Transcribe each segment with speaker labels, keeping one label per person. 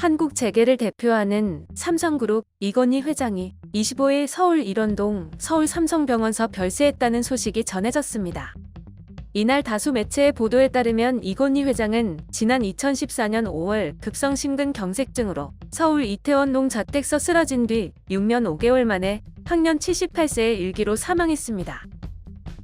Speaker 1: 한국 재계를 대표하는 삼성그룹 이건희 회장이 25일 서울 일원동 서울 삼성병원서 별세했다는 소식이 전해졌습니다. 이날 다수 매체의 보도에 따르면 이건희 회장은 지난 2014년 5월 급성 심근 경색증으로 서울 이태원동 자택서 쓰러진 뒤 6년 5개월 만에 학년 78세의 일기로 사망했습니다.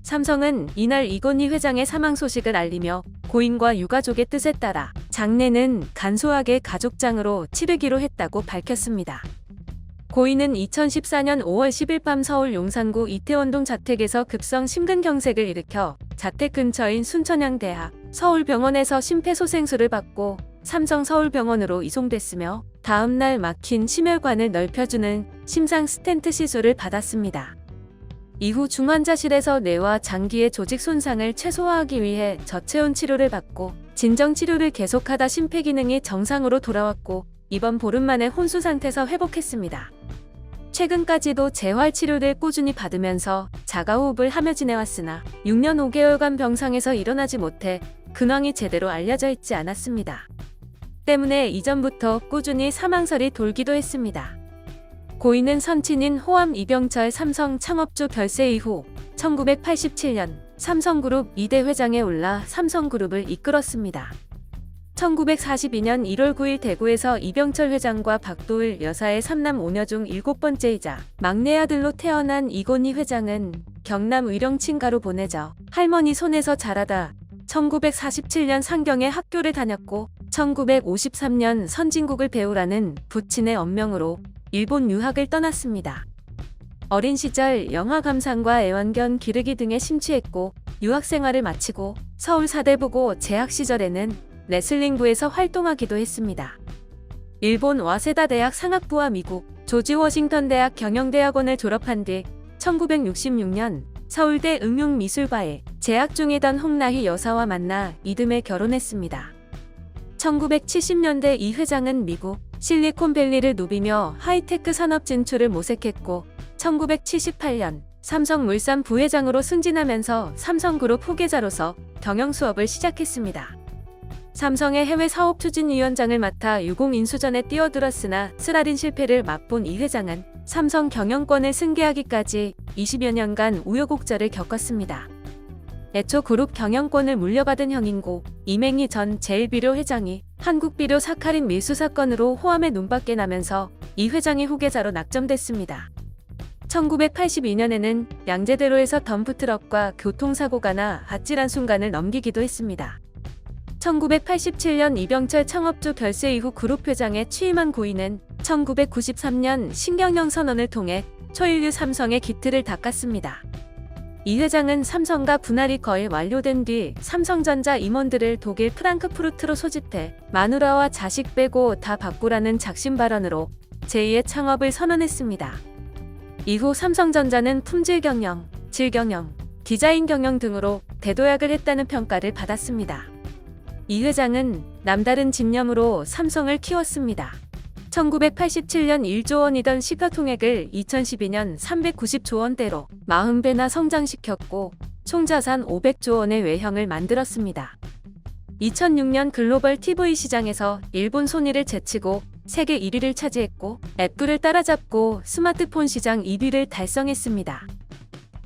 Speaker 1: 삼성은 이날 이건희 회장의 사망 소식을 알리며 고인과 유가족의 뜻에 따라 장례는 간소하게 가족장으로 치르기로 했다고 밝혔습니다. 고인은 2014년 5월 10일 밤 서울 용산구 이태원동 자택에서 급성 심근경색을 일으켜 자택 근처인 순천향대학 서울병원에서 심폐소생술을 받고 삼성 서울병원으로 이송됐으며 다음날 막힌 심혈관을 넓혀주는 심장 스텐트 시술을 받았습니다. 이후 중환자실에서 뇌와 장기의 조직 손상을 최소화하기 위해 저체온 치료를 받고 진정 치료를 계속하다 심폐 기능이 정상으로 돌아왔고 이번 보름 만에 혼수 상태에서 회복했습니다. 최근까지도 재활 치료를 꾸준히 받으면서 자가호흡을 하며 지내왔으나 6년 5개월간 병상에서 일어나지 못해 근황이 제대로 알려져 있지 않았습니다. 때문에 이전부터 꾸준히 사망설이 돌기도 했습니다. 고인은 선친인 호암 이병철 삼성 창업주 별세 이후 1987년 삼성그룹 2대 회장에 올라 삼성그룹을 이끌었습니다. 1942년 1월 9일 대구에서 이병철 회장과 박도을 여사의 삼남 5녀 중 일곱 번째이자 막내 아들로 태어난 이곤희 회장은 경남 의령 친가로 보내져 할머니 손에서 자라다 1947년 상경에 학교를 다녔고 1953년 선진국을 배우라는 부친의 언명으로 일본 유학을 떠났습니다. 어린 시절 영화 감상과 애완견 기르기 등에 심취했고 유학 생활을 마치고 서울 사대부고 재학 시절에는 레슬링부에서 활동하기도 했습니다. 일본 와세다 대학 상학부와 미국 조지 워싱턴 대학 경영대학원을 졸업한 뒤 1966년 서울대 응용미술과에 재학 중이던 홍나희 여사와 만나 이듬해 결혼했습니다. 1970년대 이 회장은 미국 실리콘밸리를 누비며 하이테크 산업 진출을 모색했고 1978년 삼성물산 부회장으로 승진하면서 삼성그룹 후계자로서 경영 수업을 시작했습니다. 삼성의 해외 사업 추진위원장을 맡아 유공 인수전에 뛰어들었으나 쓰라린 실패를 맛본 이 회장은 삼성 경영권을 승계하기까지 20여 년간 우여곡절을 겪었습니다. 애초 그룹 경영권을 물려받은 형인고 이맹희 전 제일비료 회장이 한국비료 사카린 밀수 사건으로 호암에 눈밖에 나면서 이 회장이 후계자로 낙점됐습니다. 1982년에는 양재대로에서 덤프트럭과 교통사고가 나 아찔한 순간을 넘기기도 했습니다. 1987년 이병철 창업주 별세 이후 그룹 회장에 취임한 고인은 1993년 신경영 선언을 통해 초일류 삼성의 기틀을 닦았습니다. 이 회장은 삼성과 분할이 거의 완료된 뒤 삼성전자 임원들을 독일 프랑크푸르트로 소집해 마누라와 자식 빼고 다 바꾸라는 작심 발언으로 제2의 창업을 선언했습니다. 이후 삼성전자는 품질 경영, 질 경영, 디자인 경영 등으로 대도약을 했다는 평가를 받았습니다. 이 회장은 남다른 집념으로 삼성을 키웠습니다. 1987년 1조 원이던 시가통액을 2012년 390조 원대로 40배나 성장시켰고 총자산 500조 원의 외형을 만들었습니다. 2006년 글로벌 TV 시장에서 일본 소니를 제치고 세계 1위를 차지했고 애플을 따라잡고 스마트폰 시장 2위를 달성했습니다.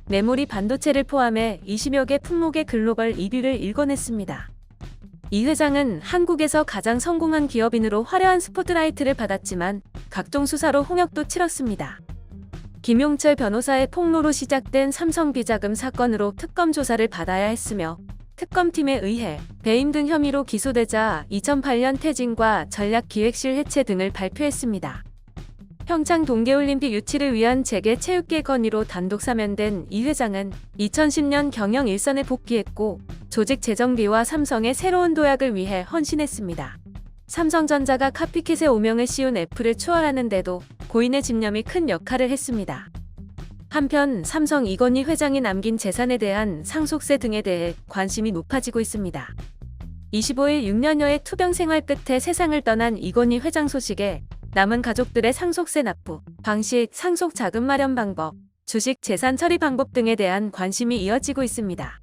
Speaker 1: 메모리 반도체를 포함해 20여 개 품목의 글로벌 2위를 일궈냈습니다. 이 회장은 한국에서 가장 성공한 기업인으로 화려한 스포트라이트를 받았지만 각종 수사로 홍역도 치렀습니다. 김용철 변호사의 폭로로 시작된 삼성 비자금 사건으로 특검 조사를 받아야 했으며 특검팀에 의해 배임 등 혐의로 기소되자 2008년 퇴진과 전략기획실 해체 등을 발표했습니다. 평창 동계올림픽 유치를 위한 재계 체육계 건의로 단독 사면된 이 회장은 2010년 경영 일선에 복귀했고 조직 재정비와 삼성의 새로운 도약을 위해 헌신했습니다. 삼성전자가 카피캣의 오명을 씌운 애플을 추월하는데도 고인의 집념이 큰 역할을 했습니다. 한편 삼성 이건희 회장이 남긴 재산에 대한 상속세 등에 대해 관심이 높아지고 있습니다. 25일 6년여의 투병 생활 끝에 세상을 떠난 이건희 회장 소식에 남은 가족들의 상속세 납부, 방식, 상속 자금 마련 방법, 주식 재산 처리 방법 등에 대한 관심이 이어지고 있습니다.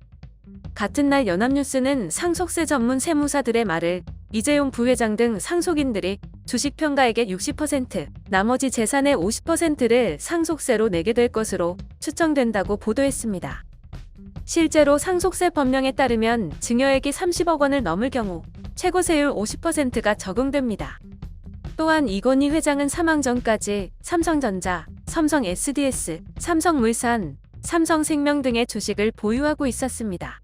Speaker 1: 같은 날 연합뉴스는 상속세 전문 세무사들의 말을 이재용 부회장 등 상속인들이 주식 평가액의 60%, 나머지 재산의 50%를 상속세로 내게 될 것으로 추정된다고 보도했습니다. 실제로 상속세 법령에 따르면 증여액이 30억 원을 넘을 경우 최고세율 50%가 적용됩니다. 또한 이건희 회장은 사망 전까지 삼성전자, 삼성 SDS, 삼성물산, 삼성생명 등의 주식을 보유하고 있었습니다.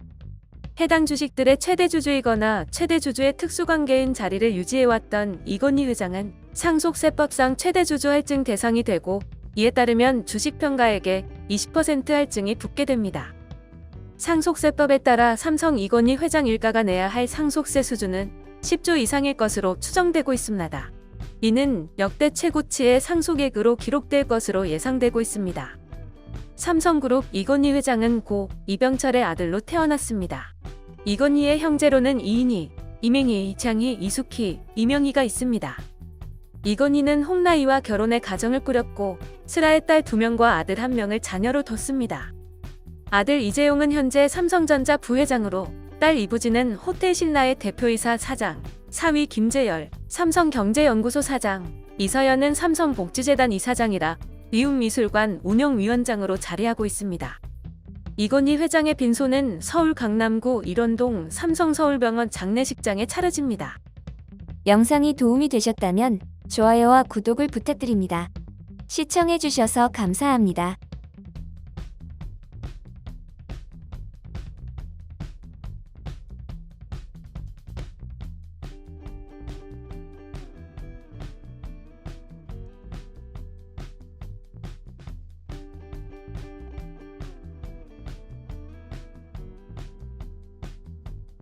Speaker 1: 해당 주식들의 최대 주주이거나 최대 주주의 특수관계인 자리를 유지해왔던 이건희 회장은 상속세법상 최대 주주 할증 대상이 되고 이에 따르면 주식 평가액에 20% 할증이 붙게 됩니다. 상속세법에 따라 삼성 이건희 회장 일가가 내야 할 상속세 수준은 10조 이상일 것으로 추정되고 있습니다. 이는 역대 최고치의 상속액으로 기록될 것으로 예상되고 있습니다. 삼성그룹 이건희 회장은 고 이병철의 아들로 태어났습니다. 이건희의 형제로는 이인희, 이맹희, 이창희, 이숙희, 이명희가 있습니다. 이건희는 홍나희와 결혼해 가정을 꾸렸고 슬아의 딸두 명과 아들 한 명을 자녀로 뒀습니다. 아들 이재용은 현재 삼성전자 부회장으로 딸 이부진은 호텔 신라의 대표이사 사장, 사위 김재열, 삼성경제연구소 사장, 이서연은 삼성복지재단 이사장이라 미움미술관 운영위원장으로 자리하고 있습니다. 이건희 회장의 빈소는 서울 강남구 일원동 삼성서울병원 장례식장에 차려집니다.
Speaker 2: 영상이 도움이 되셨다면 좋아요와 구독을 부탁드립니다. 시청해주셔서 감사합니다.